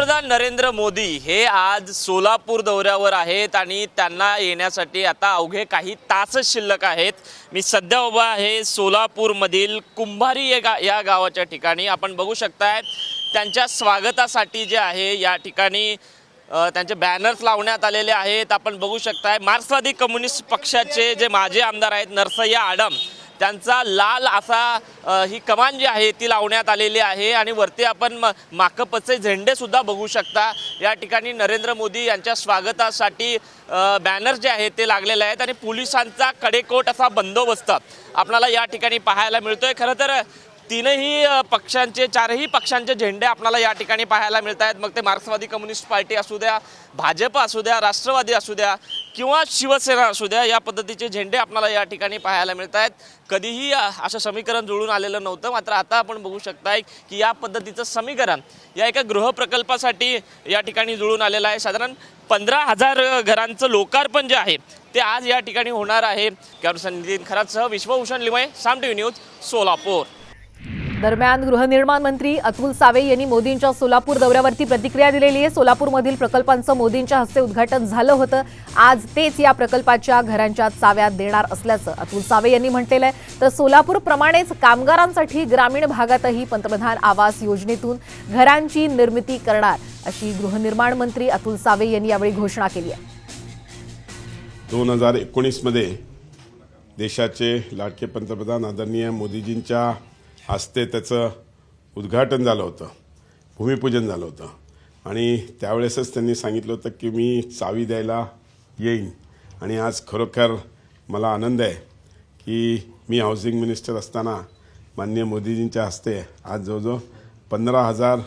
पंतप्रधान नरेंद्र मोदी हे आज सोलापूर दौऱ्यावर आहेत आणि त्यांना येण्यासाठी आता अवघे काही तासच शिल्लक आहेत. मी सध्या उभा आहे सोलापूरमधील कुंभारी या गा या गावाच्या ठिकाणी. आपण बघू शकताय त्यांच्या स्वागतासाठी जे आहे या ठिकाणी त्यांचे बॅनर्स लावण्यात आलेले आहेत. आपण बघू शकताय मार्क्सवादी कम्युनिस्ट पक्षाचे जे माजी आमदार आहेत नरसय्या आडम त्यांचा लाल असा ही कमान जी आहे ती लावण्यात आलेली आहे आणि वरती आपण म- माकपचे झेंडेसुद्धा बघू शकता. या ठिकाणी नरेंद्र मोदी यांच्या स्वागतासाठी बॅनर जे आहेत ते लागलेले आहेत आणि पोलिसांचा कडेकोट असा बंदोबस्त आपल्याला या ठिकाणी पाहायला मिळतोय. खरं तर तीनही पक्षांचे चारही पक्षांचे झेंडे आपल्याला या ठिकाणी पाहायला मिळत आहेत. मग ते मार्क्सवादी कम्युनिस्ट पार्टी असू द्या भाजप असू द्या राष्ट्रवादी असू द्या किंवा शिवसेना असू द्या या पद्धतीचे झेंडे आपल्याला या ठिकाणी पाहायला मिळत आहेत. कधीही असं समीकरण जुळून आलेलं नव्हतं. मात्र आता आपण बघू शकताय की या पद्धतीचं समीकरण या एका गृहप्रकल्पासाठी या ठिकाणी जुळून आलेलं आहे. साधारण पंधरा हजार घरांचं लोकार्पण जे आहे ते आज या ठिकाणी होणार आहे. कॅमेरा नितीन खरातसह विश्वभूषण लिमय साम टी न्यूज सोलापूर. दरम्यान गृहनिर्माण मंत्री अतुल सावे यांनी मोदींच्या सोलापूर दौऱ्यावरती प्रतिक्रिया दिलेली आहे. सोलापूरमधील प्रकल्पांचं मोदींच्या हस्ते उद्घाटन झालं होतं. आज तेच या प्रकल्पाच्या घरांच्या चाव्या देणार असल्याचं अतुल सावे यांनी म्हटलेलं आहे. तर सोलापूरप्रमाणेच कामगारांसाठी ग्रामीण भागातही पंतप्रधान आवास योजनेतून घरांची निर्मिती करणार अशी गृहनिर्माण मंत्री अतुल सावे यांनी यावेळी घोषणा केली आहे. दोन हजार एकोणीसमध्ये देशाचे लाडके पंतप्रधान आदरणीय मोदीजींच्या हस्ते त्याचं उद्घाटन झालं होतं. भूमिपूजन झालं होतं. आणि त्यावेळेसच त्यांनी सांगितलं होतं की मी चावी द्यायला येईन. आणि आज खरोखर मला आनंद आहे की मी हाऊसिंग मिनिस्टर असताना माननीय मोदीजींच्या हस्ते आज जवळजवळ पंधरा हजार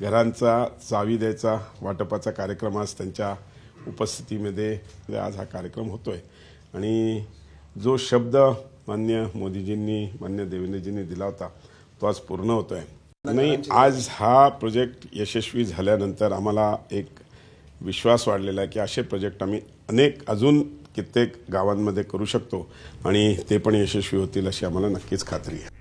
घरांचा चावी द्यायचा वाटपाचा कार्यक्रम आज त्यांच्या उपस्थितीमध्ये आज हा कार्यक्रम होतो आहे आणि जो शब्द मान्य मोदीजींनी मान्य देवेंद्रजींनी दिला होता. तो आज पूर्ण होतो आहे नाही आज हा प्रोजेक्ट यशस्वी झाल्यानंतर आम्हाला एक विश्वास वाढलेला आहे की असे प्रोजेक्ट आम्ही अनेक अजून कित्येक गावांमध्ये करू शकतो आणि ते पण यशस्वी होतील अशी आम्हाला नक्कीच खात्री आहे.